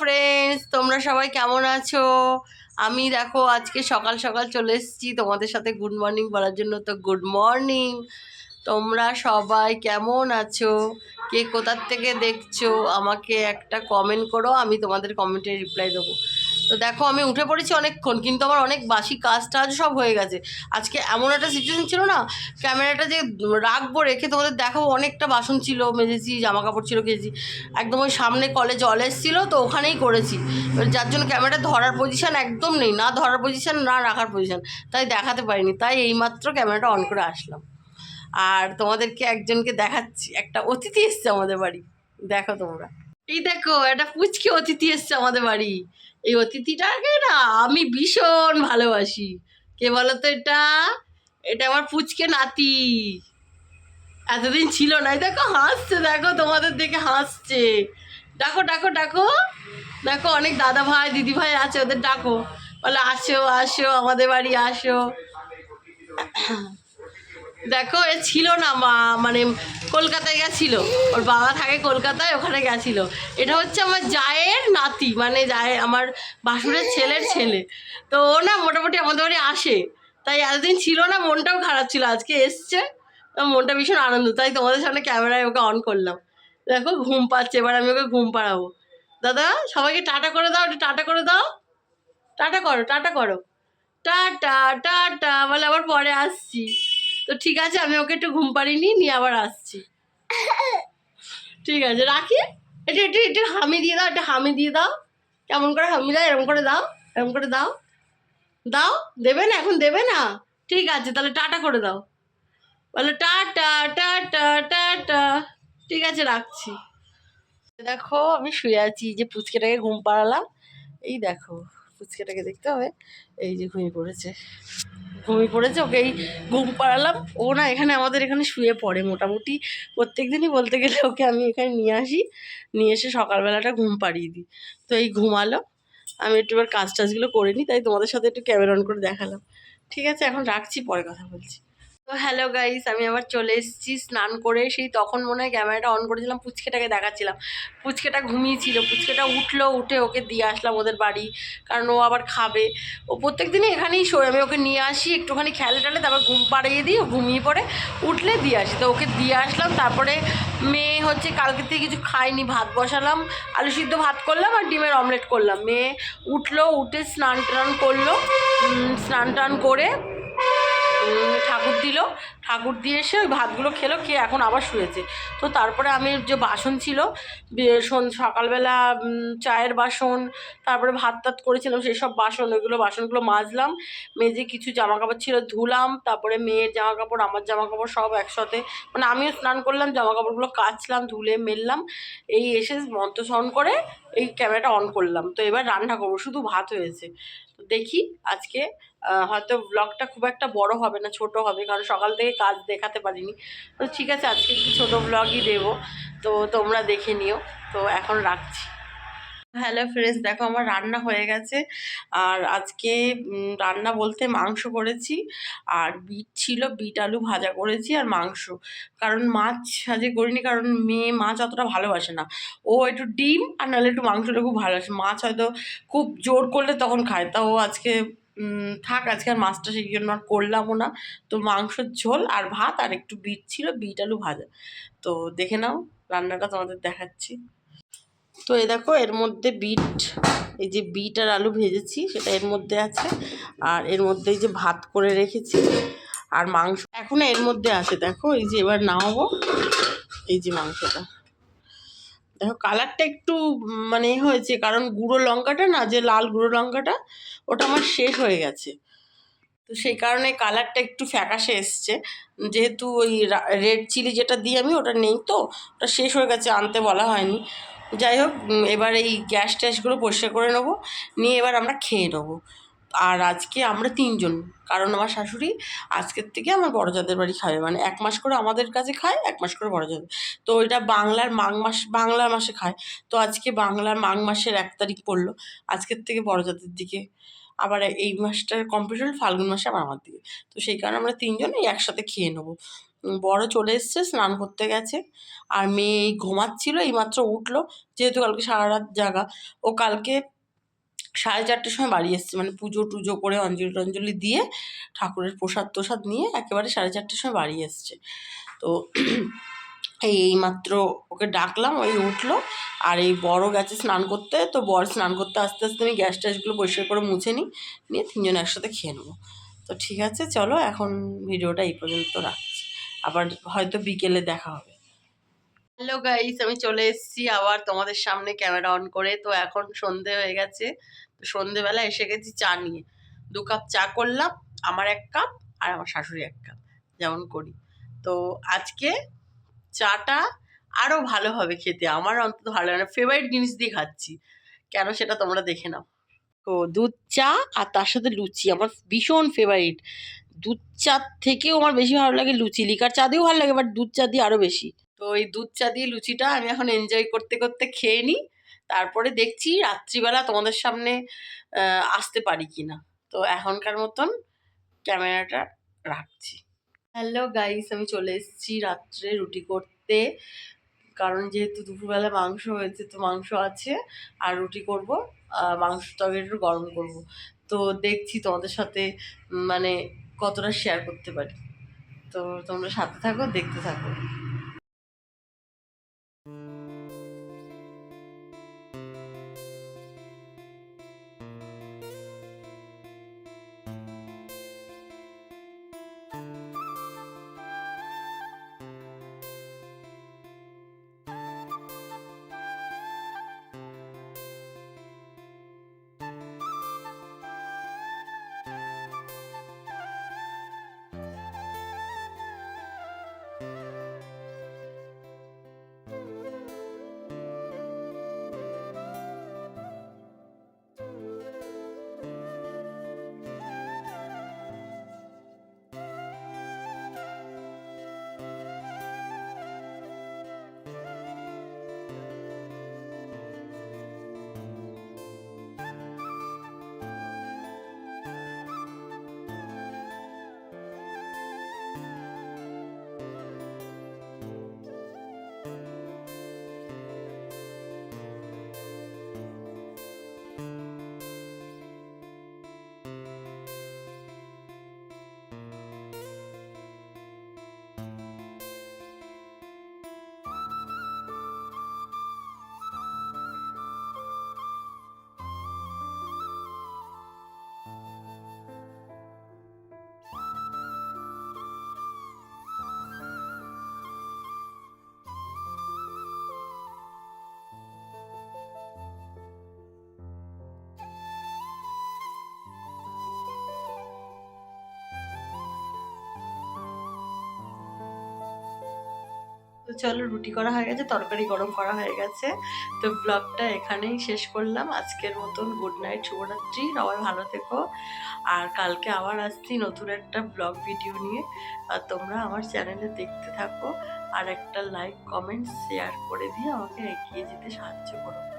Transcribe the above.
Friends তোমরা সবাই কেমন আছো? আমি দেখো, আজকে সকাল সকাল চলে এসেছি তোমাদের সাথে গুড মর্নিং বলার জন্য। তো গুড মর্নিং তোমরা সবাই কেমন আছো? কে কোথার থেকে দেখছ? আমাকে একটা কমেন্ট করো, আমি তোমাদের কমেন্টে রিপ্লাই দেবো। তো দেখো, আমি উঠে পড়েছি অনেকক্ষণ, কিন্তু আমার অনেক বাসি কাজ টাজ সব হয়ে গেছে। আজকে এমন একটা সিচুয়েশন ছিল না ক্যামেরাটা যে রাখব, রেখে তোমাদের দেখাবো, অনেকটা বাসন ছিল, মেজেছি জামা কাপড় ছিল কেজি একদম ওই সামনে কলে জল এসেছিল, তো ওখানেই করেছি। যার জন্য ক্যামেরাটা ধরার পজিশন একদম নেই, না ধরার পজিশান না রাখার পজিশান তাই দেখাতে পারিনি, তাই এইমাত্র ক্যামেরাটা অন করে আসলাম। আর তোমাদেরকে একজনকে দেখাচ্ছি, একটা অতিথি এসছে আমাদের বাড়ি। দেখো তোমরা। এই দেখো, একটা পুচকে অতিথি এসছে আমাদের বাড়ি। এই অতিথিটাকে না আমি ভীষণ ভালোবাসি। কে বলো তো এটা? এটা আমার পুচকে নাতি। এতদিন ছিল না। দেখো হাসছে, দেখো তোমাদের দেখে হাসছে। ডাকো ডাকো ডাকো। দেখো অনেক দাদা ভাই, দিদি ভাই আছে, ওদের ডাকো। বলে, আসো আসো, আমাদের বাড়ি আসো। দেখো, এ ছিল না মা মানে কলকাতায় গেছিল। ওর বাবা থাকে কলকাতায়, ওখানে গেছিল। এটা হচ্ছে আমার জায়ের নাতি মানে জায়ের আমার বাসুরের ছেলের ছেলে। তো ও না মোটামুটি আমাদের বাড়ি আসে। তাই এতদিন ছিল না, মনটাও খারাপ ছিল। আজকে এসছে মনটা ভীষণ আনন্দ। তাই তোমাদের সামনে ক্যামেরায় ওকে অন করলাম। দেখো, ঘুম পাচ্ছে, এবার আমি ওকে ঘুম পাড়াবো। দাদা, সবাইকে টাটা করে দাও, একটু টাটা করে দাও। টাটা করো টাটা করো। টাটা টাটা, বলে আবার পরে আসছি। তো ঠিক আছে, আমি ওকে একটু ঘুম পাড়িনি নিয়ে আবার আসছি। ঠিক আছে, রাখি? এটা একটু একটু হামি দিয়ে দাও একটু হামি দিয়ে দাও। কেমন করে হামি দাও, এরকম করে দাও, এরকম করে দাও। দাও, দেবে না, এখন দেবে না? ঠিক আছে, তাহলে টাটা করে দাও। বলো টাটা টাটা টাটা। ঠিক আছে, রাখছি। দেখো, আমি শুয়ে আছি যে পুচকেটাকে ঘুম পাড়ালাম। এই দেখো, পুচকেটাকে দেখতে হবে। এই যে ঘুমিয়ে পড়েছে। ঘুমিয়ে পড়েছে ওকে এই ঘুম পাড়ালাম। ও না এখানে আমাদের এখানে শুয়ে পড়ে মোটামুটি। প্রত্যেক দিনই বলতে গেলে ওকে আমি এখানে নিয়ে আসি, নিয়ে এসে সকালবেলাটা ঘুম পাড়িয়ে দিই। তো এই ঘুমালো। আমি একটু এবার কাজ টাজগুলো করে নিই, তাই তোমাদের সাথে একটু ক্যামেরা অন করে দেখালাম। ঠিক আছে, এখন রাখছি, পরে কথা বলছি। তো হ্যালো গাইস আমি আবার চলে এসেছি স্নান করে। সেই তখন মনে হয় ক্যামেরাটা অন করেছিলাম, পুচকেটাকে দেখাচ্ছিলাম। পুচকেটা ঘুমিয়েছিল, পুচকেটা উঠল, উঠে ওকে দিয়ে আসলাম ওদের বাড়ি, কারণ ও আবার খাবে। ও প্রত্যেক দিনই এখানেই শোয়, আমি ওকে নিয়ে আসি, একটুখানি খেলে টেলে তারপর ঘুম পাড়িয়ে দিই ঘুমিয়ে পড়ে, উঠলে দিয়ে আসি। তো ওকে দিয়ে আসলাম, তারপরে মেয়ে হচ্ছে কালকে থেকে কিছু খায়নি, ভাত বসালাম, আলু সিদ্ধ ভাত করলাম আর ডিমের অমলেট করলাম। মেয়ে উঠল, উঠে স্নান টান করল স্নান টান করে ঠাকুর দিল। ঠাকুর দিয়ে এসে ওই ভাতগুলো খেলো, খেয়ে এখন আবার শুয়েছে। তো তারপরে আমি যে বাসন ছিল সকালবেলা চায়ের বাসন, তারপরে ভাত টাত করেছিলাম, সেই সব বাসন, ওইগুলো বাসনগুলো মাজলাম, মেজে কিছু জামা কাপড় ছিল ধুলাম, তারপরে মেয়ের জামা কাপড় আমার জামা কাপড় সব একসাথে মানে আমিও স্নান করলাম জামা কাপড়গুলো কাচলাম, ধুলে মেললাম, এই এসে মন্ত্রস্মরণ করে এই ক্যামেরাটা অন করলাম। তো এবার রান্না করব, শুধু ভাত হয়েছে। দেখি আজকে হয়তো ব্লগটা খুব একটা বড় হবে না, ছোট হবে, কারণ সকাল থেকে কাজ দেখাতে পারিনি। তো ঠিক আছে, আজকে একটু ছোটো ব্লগই দেবো। তো তোমরা দেখে নিও। তো এখন রাখছি। হ্যালো ফ্রেন্ডস দেখো আমার রান্না হয়ে গেছে। আর আজকে রান্না বলতে মাংস করেছি। আর বিট ছিল, বিট আলু ভাজা করেছি আর মাংস। কারণ মাছ আজকে করিনি, কারণ মেয়ে মাছ অতটা ভালোবাসে না। ও একটু ডিম, আর নাহলে একটু মাংসটা খুব ভালোবাসে মাছ হয়তো খুব জোর করলে তখন খায়। তা ও আজকে থাক, আজকে আর মাছটা সেই জন্য আর করলামও না। তো মাংসর ঝোল আর ভাত আর একটু বিট ছিল, বিট আলু ভাজা। তো দেখে নাও, রান্নাটা তোমাদের দেখাচ্ছি। তো এ দেখো, এর মধ্যে বিট, এই যে বিট আর আলু ভেজেছি, সেটা এর মধ্যে আছে। আর এর মধ্যে এই যে ভাত করে রেখেছি। আর মাংস এখন এর মধ্যে আছে, দেখো, এই যে এবার নামাবো। এই যে মাংসটা। দেখো কালারটা একটু মানে হয়েছে, কারণ গুঁড়ো লঙ্কাটা না, যে লাল গুঁড়ো লঙ্কাটা, ওটা আমার শেষ হয়ে গেছে। তো সেই কারণে কালারটা একটু ফ্যাকাশে এসছে। যেহেতু ওই রেড চিলি যেটা দিই আমি, ওটা নেই তো, ওটা শেষ হয়ে গেছে, আনতে বলা হয়নি। যাই হোক এবার এই গ্যাস ট্যাসগুলো পরিষ্কার করে নেব, নিয়ে এবার আমরা খেয়ে নেব। আর আজকে আমরা তিনজন, কারণ আমার শাশুড়ি আজকের থেকে আমার বড়জাদের বাড়ি খাবে। মানে এক মাস করে আমাদের কাছে খায়, এক মাস করে বড়জাদের। তো ওইটা বাংলার মাঘ মাস, বাংলার মাসে খায়। তো আজকে বাংলার মাঘ মাসের এক তারিখ পড়ল, আজকের থেকে বড়জাদের দিকে। আবার এই মাসটার কমপ্লিট হলে ফাল্গুন মাসে আবার আমার দিকে। তো সেই কারণে আমরা তিনজন এই একসাথে খেয়ে নেব। বড় চলে এসছে, স্নান করতে গেছে। আর মেয়ে এই ঘুমাচ্ছিল, এইমাত্র উঠল, যেহেতু কালকে সারা রাত জাগা। ও কালকে সাড়ে চারটের সময় বাড়ি এসছে। মানে পুজো টুজো করে অঞ্জলি টঞ্জলি দিয়ে ঠাকুরের প্রসাদ তোসাদ নিয়ে একেবারে সাড়ে চারটের সময় বাড়ি এসছে। তো এই এইমাত্র ওকে ডাকলাম, ওই উঠল আর এই বড় গেছে স্নান করতে। তো বড় স্নান করতে আস্তে আস্তে আমি গ্যাস ট্যাসগুলো পরিষ্কার করে মুছে নিই, নিয়ে তিনজন একসাথে খেয়ে নেব। তো ঠিক আছে, চলো এখন ভিডিওটা এই পর্যন্ত রাখছি। আবার হয়তো বিকেলে দেখা হবে। হ্যালো গাইস আমি চলে এসেছি আবার তোমাদের সামনে ক্যামেরা অন করে। তো এখন সন্ধে হয়ে গেছে। তো সন্ধেবেলা এসে গেছি চা নিয়ে। দু কাপ চা করলাম, আমার এক কাপ আর আমার শাশুড়ি এক কাপ যেমন করি। তো আজকে চাটা আরও ভালো হবে খেতে। আমার অন্তত ভালো লাগে না। ফেভারিট জিনিস দিয়ে খাচ্ছি। কেন সেটা তোমরা দেখে নাও। তো দুধ চা আর তার সাথে লুচি। আমার ভীষণ ফেভারিট দুধ চা থেকেও আমার বেশি ভালো লাগে লুচি। লিকার চা দিয়েও ভালো লাগে বাট দুধ চা দিয়ে আরও বেশি। তো দুধ চা দিয়ে লুচিটা আমি এখন এনজয় করতে করতে খেয়ে নিই। তারপরে দেখছি রাত্রিবেলা তোমাদের সামনে আসতে পারি কি না তো এখনকার মতন ক্যামেরাটা রাখছি। হ্যালো গাইস আমি চলে এসেছি রাত্রে রুটি করতে। কারণ যেহেতু দুপুরবেলা মাংস হয়েছে, তো মাংস আছে, আর রুটি করব মাংস একটু গরম করব। তো দেখছি তোমাদের সাথে মানে কতটা শেয়ার করতে পারি। তো তোমরা সাথে থাকো, দেখতে থাকো। তো চলো রুটি করা হয়ে গেছে, তরকারি গরম করা হয়ে গেছে। তো ব্লগটা এখানেই শেষ করলাম। আজকের মতন গুড নাইট শুভরাত্রি, সবাই ভালো থেকো। আর কালকে আবার আসছি নতুন একটা ব্লগ ভিডিও নিয়ে। আর তোমরা আমার চ্যানেলে দেখতে থাকো। আর একটা লাইক কমেন্ট শেয়ার করে দিয়ে আমাকে এগিয়ে যেতে সাহায্য করো।